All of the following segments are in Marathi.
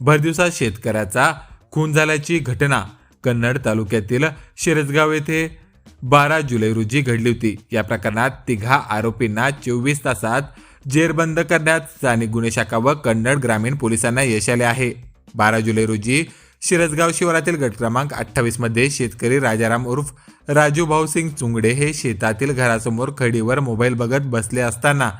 भरदिवसात शेतकऱ्याचा खून झाल्याची घटना कन्नड तालुक्यातील शिरसगाव येथे बारा जुलै रोजी घडली होती. या प्रकरणात तिघा आरोपींना चोवीस तासात जेरबंद करण्यात स्थानिक गुन्हे शाखा व कन्नड ग्रामीण पोलिसांना यश आले आहे. बारा जुलै रोजी शिरसगाव शिवारातील गट क्रमांक अठ्ठावीसमध्ये शेतकरी राजाराम उर्फ राजू भाऊसिंग चुंगडे हे शेतातील घरासमोर खडीवर मोबाईल बघत बसले असताना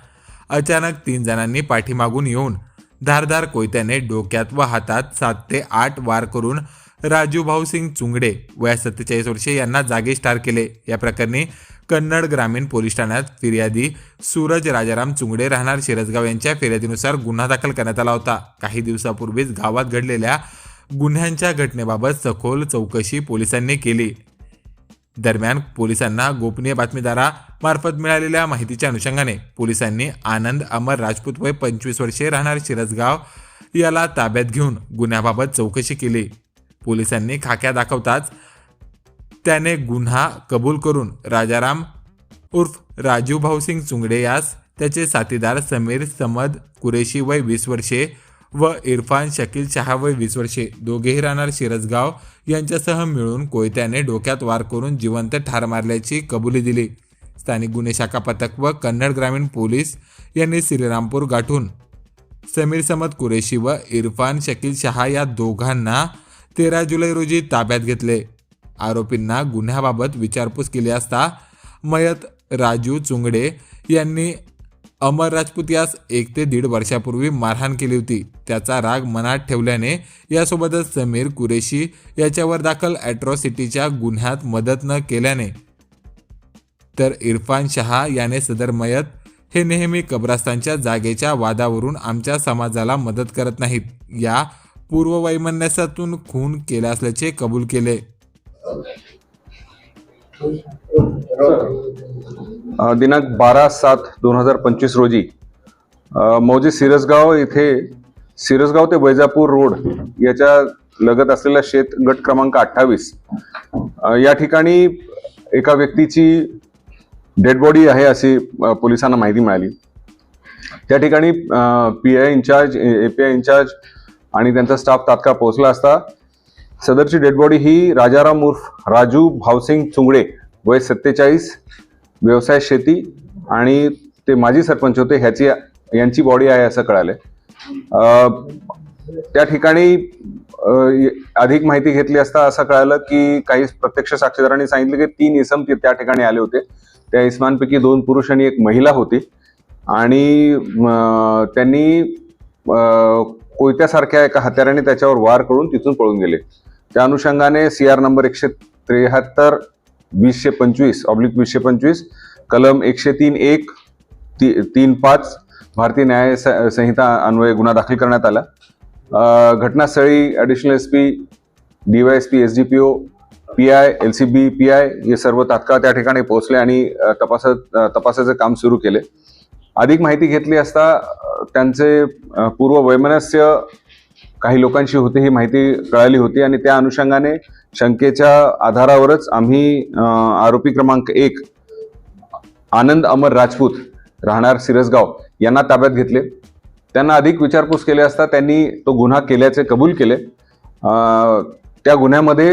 अचानक तीन जणांनी पाठीमागून येऊन धारधार कोयत्याने डोक्यात व हातात सात ते आठ वार करून राजू भाऊसिंग चुंगडे वया सत्तेचाळीस वर्षे यांना जागीच ठार केले. या प्रकरणी कन्नड ग्रामीण पोलीस ठाण्यात फिर्यादी सूरज राजाराम चुंगडे राहणार शिरसगाव यांच्या फिर्यादीनुसार गुन्हा दाखल करण्यात आला होता. काही दिवसापूर्वीच गावात घडलेल्या गुन्ह्यांच्या घटनेबाबत सखोल चौकशी पोलिसांनी केली. दरम्यान पोलिसांना गोपनीय बातमीदारा मार्फत मिळालेल्या माहितीच्या अनुषंगाने पोलिसांनी आनंद अमर राजपूत वय पंचवीस वर्षे राहणार शिरसगाव याला ताब्यात घेऊन गुन्ह्याबाबत चौकशी केली. पोलिसांनी खाक्या दाखवताच त्याने गुन्हा कबूल करून राजाराम उर्फ राजू भाऊसिंग चुंगडे यास त्याचे साथीदार समीर समद कुरेशी वय वीस वर्षे व इरफान शकील शहा वय वीस वर्षे दोघेही राहणार शिरसगाव यांच्यासह मिळून कोयत्याने डोक्यात वार करून जिवंत ठार मारल्याची कबुली दिली. स्थानिक गुन्हे शाखा पथक व कन्नड ग्रामीण पोलीस यांनी श्रीरामपूर गाठून समीर समद कुरेशी व इरफान शकील शहा या दोघांना तेरा जुलै रोजी ताब्यात घेतले. आरोपींना गुन्ह्याबाबत विचारपूस केली असता मयत राजू चुंगडे यांनी अमर राजपूत यास एक ते दीड वर्षापूर्वी मारहाण केली होती. त्याचा राग मनात ठेवल्याने यासोबतच समीर कुरेशी याच्यावर दाखल ॲट्रॉसिटीच्या गुन्ह्यात मदत न केल्याने तर इरफान शहा याने सदर मयत हे नेहमी कब्रास्तानच्या जागेच्या वादावरून आमच्या समाजाला मदत करत नाहीत. या पूर्ववैमनस्यातून खून केला असल्याचे कबूल केले. दिनांक बारा सात दोन हजार पंचवीस रोजी मौजे सिरसगाव येथे सिरसगाव ते वैजापूर रोड याच्या लगत असलेला शेत गट क्रमांक अठ्ठावीस या ठिकाणी एका व्यक्तीची डेड बॉडी आहे अशी पोलिसांना माहिती मिळाली. त्या ठिकाणी P I incharge A P I incharge आणि त्यांचा स्टाफ तात्काळ पोहोचला असता. सदरची डेड बॉडी ही राजाराम उर्फ राजू भावसिंग चुंगडे वय सत्तेचाळीस व्यवसाय शेती आणि ते माजी सरपंच होते ह्याची यांची बॉडी आहे असं कळालं त्या ठिकाणी अधिक माहिती घेतली असता असं कळालं की काही प्रत्यक्ष साक्षीदारांनी सांगितलं की तीन इसम त्या ठिकाणी आले होते. त्या इसमांपैकी दोन पुरुष आणि एक महिला होती. आणि त्यांनी कोयत्यासारख्या एका हत्याराने त्याच्यावर वार करून तिथून पळून गेले. त्या अनुषंगाने सी आर नंबर एकशे त्रेहत्तर वीसशे पंचवीस ऑब्लिक वीसशे पंचवीस कलम एकशे तीन एक ती तीन पाच भारतीय न्याय संहिता अन्वये गुन्हा दाखल करण्यात आला. घटनास्थळी additional S P D Y S P S D P O P I L C B P I हे सर्व तात्काळ त्या ठिकाणी पोहोचले आणि तपासत अ, काम सुरू केले. अधिक माहिती घेतली असता त्यांचे पूर्व वैमनस्य काही लोकांशी होती ही माहिती कळाली होती आणि त्या अनुषंगाने शंकेच्या आधारावरच आम्ही आरोपी क्रमांक एक आनंद अमर राजपूत राहणार सिरसगाव यांना ताब्यात घेतले. त्यांना अधिक विचारपूस केली असता त्यांनी तो गुन्हा केल्याचे कबूल केले. त्या गुन्ह्यामध्ये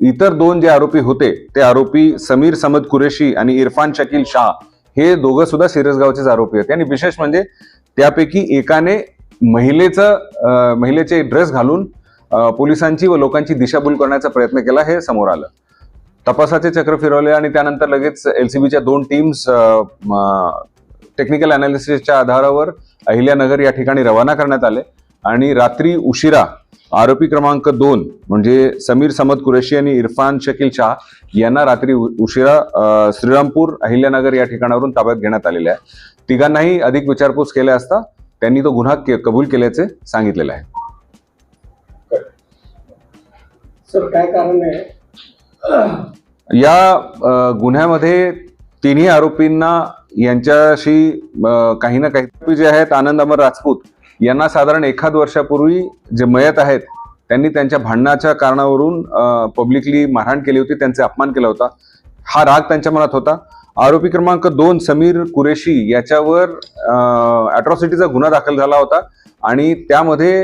इतर दोन जे आरोपी होते ते आरोपी समीर समद कुरेशी आणि इरफान शकील शाह हे दोघं सुद्धा सिरसगावचेच आरोपी होते आणि विशेष म्हणजे त्यापैकी एकाने महिलेचं महिलेचे ड्रेस घालून पोलिसांची व लोकांची दिशाभूल करण्याचा प्रयत्न केला हे समोर आलं. तपासाचे चक्र फिरवले आणि त्यानंतर लगेच एलसीबीच्या दोन टीम्स टेक्निकल अनालिसिसच्या आधारावर अहिल्यानगर या ठिकाणी रवाना करण्यात आले आणि रात्री उशिरा आरोपी क्रमांक दोन म्हणजे समीर समद कुरेशी आणि इरफान शकील शाह यांना रात्री उशिरा श्रीरामपूर अहिल्यानगर या ठिकाणावरून ताब्यात घेण्यात आलेले आहे. तिघांनाही अधिक विचारपूस केल्या असता त्यांनी तो गुन्हा के- कबूल केल्याचे सांगितलेले आहे. सर काय कारण आहे? या गुन्ह्यामध्ये तिन्ही आरोपींना यांच्याशी काही ना काही जे आहेत आनंद अमर राजपूत यांना साधारण एखाद वर्षापूर्वी जे मयत आहेत त्यांनी त्यांच्या भांडणाच्या कारणावरून पब्लिकली मारहाण केली होती त्यांचे अपमान केला होता. हा राग त्यांच्या मनात होता. आरोपी क्रमांक दोन समीर कुरेशी याच्यावर अट्रॉसिटीचा गुन्हा दाखल झाला होता आणि त्यामध्ये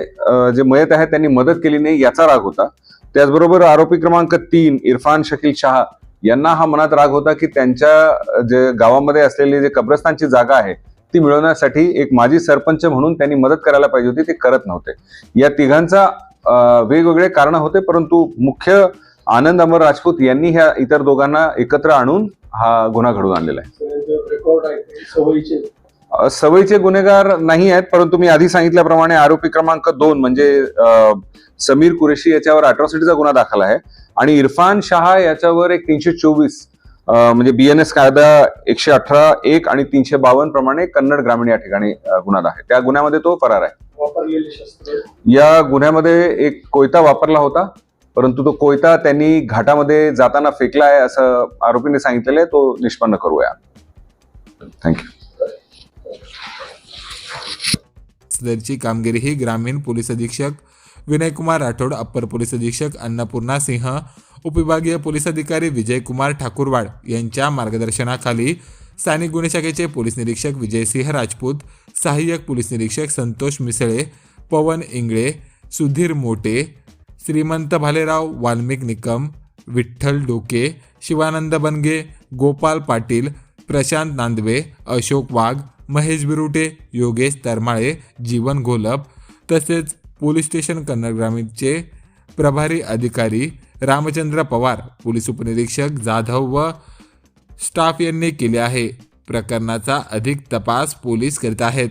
जे मयत आहे त्यांनी मदत केली नाही याचा राग होता. त्याचबरोबर आरोपी क्रमांक तीन इरफान शकील शाह यांना हा मनात राग होता की त्यांच्या जे गावामध्ये असलेली जे कब्रस्तानची जागा आहे ती मिळवण्यासाठी एक माजी सरपंच म्हणून त्यांनी मदत करायला पाहिजे होती ते करत नव्हते. या तिघांचा वेगवेगळे कारण होते परंतु मुख्य आनंद अमर राजपूत यांनी ह्या इतर दोघांना एकत्र आणून हा गुन्हा घडवून आणलेला आहे. सवयीचे. गुन्हेगार नाही आहेत परंतु मी आधी सांगितल्याप्रमाणे आरोपी क्रमांक दोन म्हणजे समीर कुरेशी याच्यावर अट्रॉसिटीचा गुन्हा दाखल आहे आणि इरफान शहा याच्यावर एक तीनशे चोवीस म्हणजे बीएनएस कायदा एकशे अठरा एक आणि तीनशे बावन्न प्रमाणे कन्नड ग्रामीण या ठिकाणी गुन्हा आहे त्या गुन्ह्यामध्ये तो फरार आहे. या गुन्ह्यामध्ये एक कोयता वापरला होता परंतु तो कोयता त्यांनी घाटामध्ये जाताना फेकला आहे असं आरोपीने सांगितलेलं आहे. तो निष्पन्न करूया. थँक्यू सदरची कामगिरी ही ग्रामीण पोलीस अधीक्षक विनयकुमार राठोड अप्पर पोलीस अधीक्षक अन्नपूर्णा सिंह उपविभागीय पोलीस अधिकारी विजयकुमार ठाकूरवाड यांच्या मार्गदर्शनाखाली स्थानिक गुन्हे शाखेचे पोलीस निरीक्षक विजयसिंह राजपूत सहाय्यक पोलीस निरीक्षक संतोष मिसळे पवन इंगळे सुधीर मोटे श्रीमंत भालेराव वाल्मिक निकम विठ्ठल डोके शिवानंद बनगे गोपाल पाटील प्रशांत नांदवे अशोक वाघ महेश बिरुटे योगेश तरमाळे जीवन घोलप तसेच पोलीस स्टेशन कन्नड ग्रामीणचे प्रभारी अधिकारी रामचंद्र पवार पोलीस उपनिरीक्षक जाधव व स्टाफ यांनी केले आहे. प्रकरणाचा अधिक तपास पोलीस करीत आहेत.